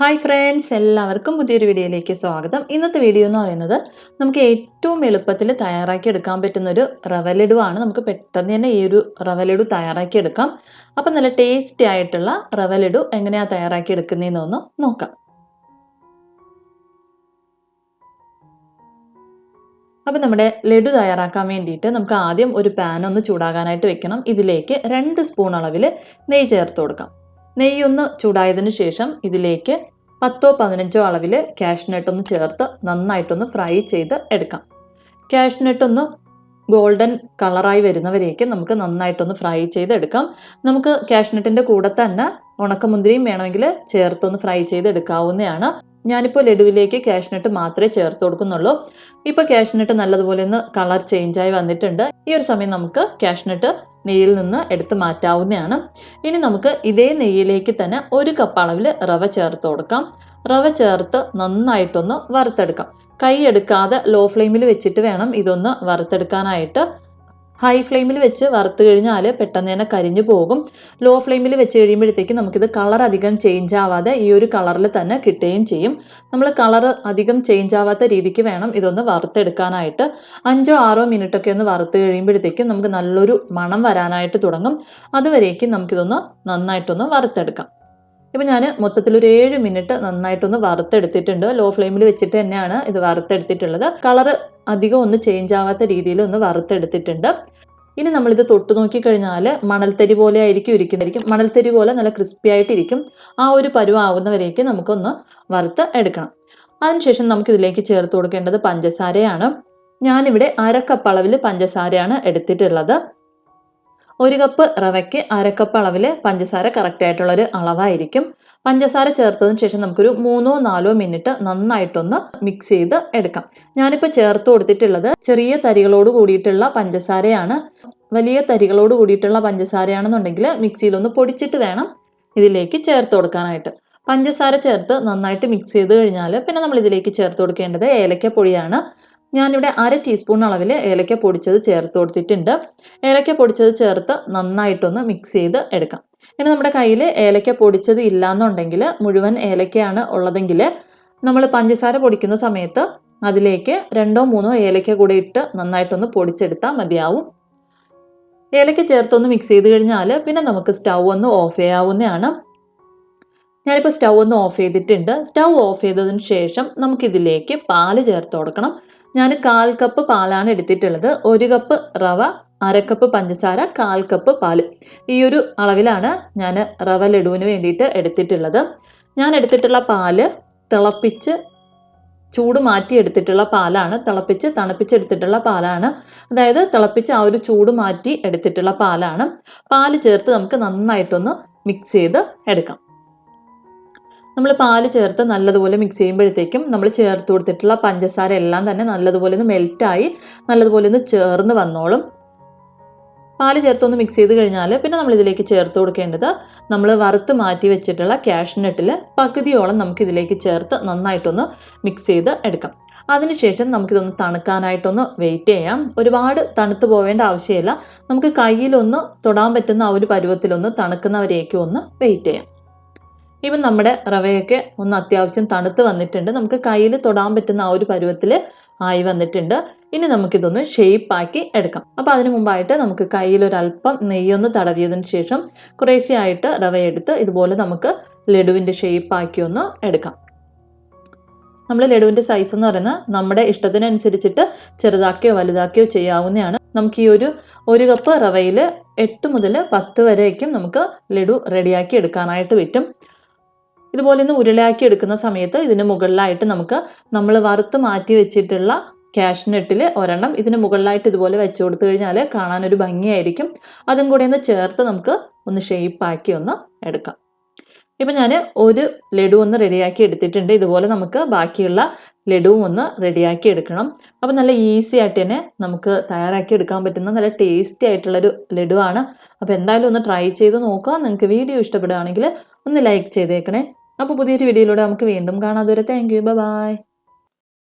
Hi friends എല്ലാവർക്കും പുതിയൊരു വീഡിയോയിലേക്ക് സ്വാഗതം. ഇന്നത്തെ വീഡിയോ എന്ന് പറയുന്നത് നമുക്ക് ഏറ്റവും എളുപ്പത്തിൽ തയ്യാറാക്കി എടുക്കാൻ പറ്റുന്ന ഒരു റവ ലഡു ആണ് നമുക്ക് പെട്ടെന്ന് തന്നെ ഈ ഒരു റവ ലഡു തയ്യാറാക്കി എടുക്കാം. അപ്പം നല്ല ടേസ്റ്റി ആയിട്ടുള്ള റവ ലഡു എങ്ങനെയാണ് തയ്യാറാക്കി എടുക്കുന്നതെന്നൊന്ന് നോക്കാം. അപ്പം നമ്മുടെ ലഡു തയ്യാറാക്കാൻ വേണ്ടിയിട്ട് നമുക്ക് ആദ്യം ഒരു പാൻ ഒന്ന് ചൂടാകാനായിട്ട് വെക്കണം. ഇതിലേക്ക് രണ്ട് സ്പൂൺ അളവിൽ നെയ്യ് ചേർത്ത് കൊടുക്കാം. നെയ്യൊന്ന് ചൂടായതിനു ശേഷം ഇതിലേക്ക് പത്തോ പതിനഞ്ചോ അളവിൽ ക്യാഷ്നട്ട് ഒന്ന് ചേർത്ത് നന്നായിട്ടൊന്ന് ഫ്രൈ ചെയ്ത് എടുക്കാം. ക്യാഷ്നട്ട് ഒന്ന് ഗോൾഡൻ കളറായി വരുന്നവരേക്ക് നമുക്ക് നന്നായിട്ടൊന്ന് ഫ്രൈ ചെയ്തെടുക്കാം നമുക്ക് ക്യാഷ്നട്ടിന്റെ കൂടെ തന്നെ ഉണക്കമുന്തിരിയും വേണമെങ്കിൽ ചേർത്തൊന്ന് ഫ്രൈ ചെയ്ത് എടുക്കാവുന്നതാണ്. ഞാനിപ്പോൾ ലഡുവിലേക്ക് ക്യാഷ്നട്ട് മാത്രമേ ചേർത്ത് കൊടുക്കുന്നുള്ളൂ. ഇപ്പോൾ ക്യാഷ്നട്ട് നല്ലതുപോലെ ഒന്ന് കളർ ചേഞ്ചായി വന്നിട്ടുണ്ട്. ഈ ഒരു സമയം നമുക്ക് ക്യാഷ്നട്ട് നെയ്യിൽ നിന്ന് എടുത്ത് മാറ്റാവുന്നതാണ്. ഇനി നമുക്ക് ഇതേ നെയ്യിലേക്ക് തന്നെ ഒരു കപ്പ് അളവിൽ റവ ചേർത്ത് കൊടുക്കാം. റവ ചേർത്ത് നന്നായിട്ടൊന്ന് വറുത്തെടുക്കാം. കൈ എടുക്കാതെ ലോ ഫ്ലെയിമിൽ വെച്ചിട്ട് വേണം ഇതൊന്ന് വറുത്തെടുക്കാനായിട്ട്. ഹൈ ഫ്ലെയിമിൽ വെച്ച് വറുത്ത് കഴിഞ്ഞാൽ പെട്ടെന്ന് തന്നെ കരിഞ്ഞു പോകും. ലോ ഫ്ലെയിമിൽ വെച്ച് കഴിയുമ്പോഴത്തേക്കും നമുക്കിത് കളർ അധികം ചേഞ്ച് ആവാതെ ഈ ഒരു കളറിൽ തന്നെ കിട്ടുകയും ചെയ്യും. നമ്മൾ കളർ അധികം ചേഞ്ച് ആവാത്ത രീതിക്ക് വേണം ഇതൊന്ന് വറുത്തെടുക്കാനായിട്ട്. അഞ്ചോ ആറോ മിനിറ്റൊക്കെ ഒന്ന് വറുത്ത് കഴിയുമ്പോഴത്തേക്കും നമുക്ക് നല്ലൊരു മണം വരാനായിട്ട് തുടങ്ങും. അതുവരേക്കും നമുക്കിതൊന്ന് നന്നായിട്ടൊന്ന് വറുത്തെടുക്കാം. ഇപ്പം ഞാൻ മൊത്തത്തിൽ ഒരു ഏഴ് മിനിറ്റ് നന്നായിട്ടൊന്ന് വറുത്തെടുത്തിട്ടുണ്ട്. ലോ ഫ്ലെയിമിൽ വെച്ചിട്ട് തന്നെയാണ് ഇത് വറുത്തെടുത്തിട്ടുള്ളത്. കളർ അധികം ഒന്ന് ചേഞ്ച് ആവാത്ത രീതിയിൽ ഒന്ന് വറുത്തെടുത്തിട്ടുണ്ട്. ഇനി നമ്മളിത് തൊട്ട് നോക്കിക്കഴിഞ്ഞാൽ മണൽത്തരി പോലെ ആയിരിക്കും ഇരിക്കുന്നതായിരിക്കും. മണൽത്തരി പോലെ നല്ല ക്രിസ്പി ആയിട്ടിരിക്കും. ആ ഒരു പരുവാവുന്നവരേക്ക് നമുക്കൊന്ന് വറുത്ത് എടുക്കണം. അതിനുശേഷം നമുക്കിതിലേക്ക് ചേർത്ത് കൊടുക്കേണ്ടത് പഞ്ചസാരയാണ്. ഞാനിവിടെ കപ്പ് അളവിൽ പഞ്ചസാരയാണ് എടുത്തിട്ടുള്ളത്. ഒരു കപ്പ് റവയ്ക്ക് അരക്കപ്പ് അളവിൽ പഞ്ചസാര കറക്റ്റ് ആയിട്ടുള്ളൊരു അളവായിരിക്കും. പഞ്ചസാര ചേർത്തതിന് ശേഷം നമുക്കൊരു മൂന്നോ നാലോ മിനിറ്റ് നന്നായിട്ടൊന്ന് മിക്സ് ചെയ്ത് എടുക്കാം. ഞാനിപ്പോൾ ചേർത്ത് കൊടുത്തിട്ടുള്ളത് ചെറിയ തരികളോട് കൂടിയിട്ടുള്ള പഞ്ചസാരയാണ്. വലിയ തരികളോട് കൂടിയിട്ടുള്ള പഞ്ചസാരയാണെന്നുണ്ടെങ്കിൽ മിക്സിയിലൊന്ന് പൊടിച്ചിട്ട് വേണം ഇതിലേക്ക് ചേർത്ത് കൊടുക്കാനായിട്ട്. പഞ്ചസാര ചേർത്ത് നന്നായിട്ട് മിക്സ് ചെയ്ത് കഴിഞ്ഞാൽ പിന്നെ നമ്മൾ ഇതിലേക്ക് ചേർത്ത് കൊടുക്കേണ്ടത് ഏലക്കപ്പൊടിയാണ്. ഞാനിവിടെ അര ടീസ്പൂൺ അളവിൽ ഏലക്ക പൊടിച്ചത് ചേർത്ത് കൊടുത്തിട്ടുണ്ട്. ഏലക്ക പൊടിച്ചത് ചേർത്ത് നന്നായിട്ടൊന്ന് മിക്സ് ചെയ്ത് എടുക്കാം. ഇനി നമ്മുടെ കയ്യിൽ ഏലക്ക പൊടിച്ചത് ഇല്ലാന്നുണ്ടെങ്കിൽ മുഴുവൻ ഏലക്കയാണ് ഉള്ളതെങ്കിൽ നമ്മൾ പഞ്ചസാര പൊടിക്കുന്ന സമയത്ത് അതിലേക്ക് രണ്ടോ മൂന്നോ ഏലക്ക കൂടെ ഇട്ട് നന്നായിട്ടൊന്ന് പൊടിച്ചെടുത്താൽ മതിയാവും. ഏലക്ക ചേർത്തൊന്ന് മിക്സ് ചെയ്ത് കഴിഞ്ഞാൽ പിന്നെ നമുക്ക് സ്റ്റൗ ഒന്ന് ഓഫ് ചെയ്യാവുന്നതാണ്. ഞാനിപ്പോൾ സ്റ്റൗ ഒന്ന് ഓഫ് ചെയ്തിട്ടുണ്ട്. സ്റ്റൗ ഓഫ് ചെയ്തതിന് ശേഷം നമുക്കിതിലേക്ക് പാൽ ചേർത്ത് കൊടുക്കണം. ഞാൻ കാൽ കപ്പ് പാലാണ് എടുത്തിട്ടുള്ളത്. ഒരു കപ്പ് റവ അരക്കപ്പ് പഞ്ചസാര കാൽ കപ്പ് പാൽ ഈ ഒരു അളവിലാണ് ഞാൻ റവ ലഡുവിന് വേണ്ടിയിട്ട് എടുത്തിട്ടുള്ളത്. ഞാൻ എടുത്തിട്ടുള്ള പാൽ തിളപ്പിച്ച് ചൂട് മാറ്റി എടുത്തിട്ടുള്ള പാലാണ്. തിളപ്പിച്ച് തണുപ്പിച്ചെടുത്തിട്ടുള്ള പാലാണ്. അതായത് തിളപ്പിച്ച് ആ ഒരു ചൂട് മാറ്റി എടുത്തിട്ടുള്ള പാലാണ്. പാൽ ചേർത്ത് നമുക്ക് നന്നായിട്ടൊന്ന് മിക്സ് ചെയ്ത് എടുക്കാം. നമ്മൾ പാൽ ചേർത്ത് നല്ലതുപോലെ മിക്സ് ചെയ്യുമ്പോഴത്തേക്കും നമ്മൾ ചേർത്ത് കൊടുത്തിട്ടുള്ള പഞ്ചസാര എല്ലാം തന്നെ നല്ലതുപോലെ ഒന്ന് മെൽറ്റായി നല്ലതുപോലെ ഒന്ന് ചേർന്ന് വന്നോളും. പാൽ ചേർത്തൊന്ന് മിക്സ് ചെയ്ത് കഴിഞ്ഞാൽ പിന്നെ നമ്മൾ ഇതിലേക്ക് ചേർത്ത് കൊടുക്കേണ്ടത് നമ്മൾ വറുത്ത് മാറ്റി വെച്ചിട്ടുള്ള ക്യാഷ്നട്ടിൽ പകുതിയോളം നമുക്ക് ഇതിലേക്ക് ചേർത്ത് നന്നായിട്ടൊന്ന് മിക്സ് ചെയ്ത് എടുക്കാം. അതിനുശേഷം നമുക്കിതൊന്ന് തണുക്കാനായിട്ടൊന്ന് വെയിറ്റ് ചെയ്യാം. ഒരുപാട് തണുത്ത് പോവേണ്ട ആവശ്യമില്ല. നമുക്ക് കയ്യിലൊന്ന് തൊടാൻ പറ്റുന്ന ആ ഒരു പരുവത്തിലൊന്ന് തണുക്കുന്നവരേക്കും ഒന്ന് വെയിറ്റ് ചെയ്യാം. ഇപ്പം നമ്മുടെ റവയൊക്കെ ഒന്ന് അത്യാവശ്യം തണുത്ത് വന്നിട്ടുണ്ട്. നമുക്ക് കയ്യിൽ തൊടാൻ പറ്റുന്ന ആ ഒരു പരുവത്തിൽ ആയി വന്നിട്ടുണ്ട്. ഇനി നമുക്കിതൊന്ന് ഷേപ്പാക്കി എടുക്കാം. അപ്പോൾ അതിന് മുമ്പായിട്ട് നമുക്ക് കയ്യിൽ ഒരല്പം നെയ്യൊന്ന് തടവിയതിന് ശേഷം കുറേശ്ശെയായിട്ട് റവ എടുത്ത് ഇതുപോലെ നമുക്ക് ലഡുവിന്റെ ഷേപ്പാക്കി ഒന്ന് എടുക്കാം. നമ്മൾ ലഡുവിന്റെ സൈസ് എന്ന് പറയുന്നത് നമ്മുടെ ഇഷ്ടത്തിനനുസരിച്ചിട്ട് ചെറുതാക്കിയോ വലുതാക്കിയോ ചെയ്യാവുന്നതാണ്. നമുക്ക് ഈ ഒരു ഒരു കപ്പ് റവയിൽ എട്ട് മുതൽ പത്ത് വരേക്കും നമുക്ക് ലഡു റെഡിയാക്കി എടുക്കാനായിട്ട് പറ്റും. ഇതുപോലെ ഒന്ന് ഉരുളയാക്കി എടുക്കുന്ന സമയത്ത് ഇതിന് മുകളിലായിട്ട് നമുക്ക് നമ്മൾ വറുത്ത് മാറ്റി വെച്ചിട്ടുള്ള ക്യാഷ്നട്ടിൽ ഒരെണ്ണം ഇതിന് മുകളിലായിട്ട് ഇതുപോലെ വെച്ചു കൊടുത്തു കഴിഞ്ഞാൽ കാണാൻ ഒരു ഭംഗിയായിരിക്കും. അതും കൂടെ ഒന്ന് ചേർത്ത് നമുക്ക് ഒന്ന് ഷേപ്പാക്കി ഒന്ന് എടുക്കാം. ഇപ്പം ഞാൻ ഒരു ലഡു ഒന്ന് റെഡിയാക്കി എടുത്തിട്ടുണ്ട്. ഇതുപോലെ നമുക്ക് ബാക്കിയുള്ള ലഡുവും ഒന്ന് റെഡിയാക്കി എടുക്കണം. അപ്പം നല്ല ഈസി ആയിട്ട് തന്നെ നമുക്ക് തയ്യാറാക്കി എടുക്കാൻ പറ്റുന്ന നല്ല ടേസ്റ്റി ആയിട്ടുള്ളൊരു ലഡു ആണ് അപ്പോൾ എന്തായാലും ഒന്ന് ട്രൈ ചെയ്ത് നോക്കുക. നിങ്ങൾക്ക് വീഡിയോ ഇഷ്ടപ്പെടുകയാണെങ്കിൽ ഒന്ന് ലൈക്ക് ചെയ്തേക്കണേ. അപ്പോൾ പുതിയൊരു വീഡിയോയിലൂടെ നമുക്ക് വീണ്ടും കാണാം. അതുവരെ താങ്ക് യു ബൈ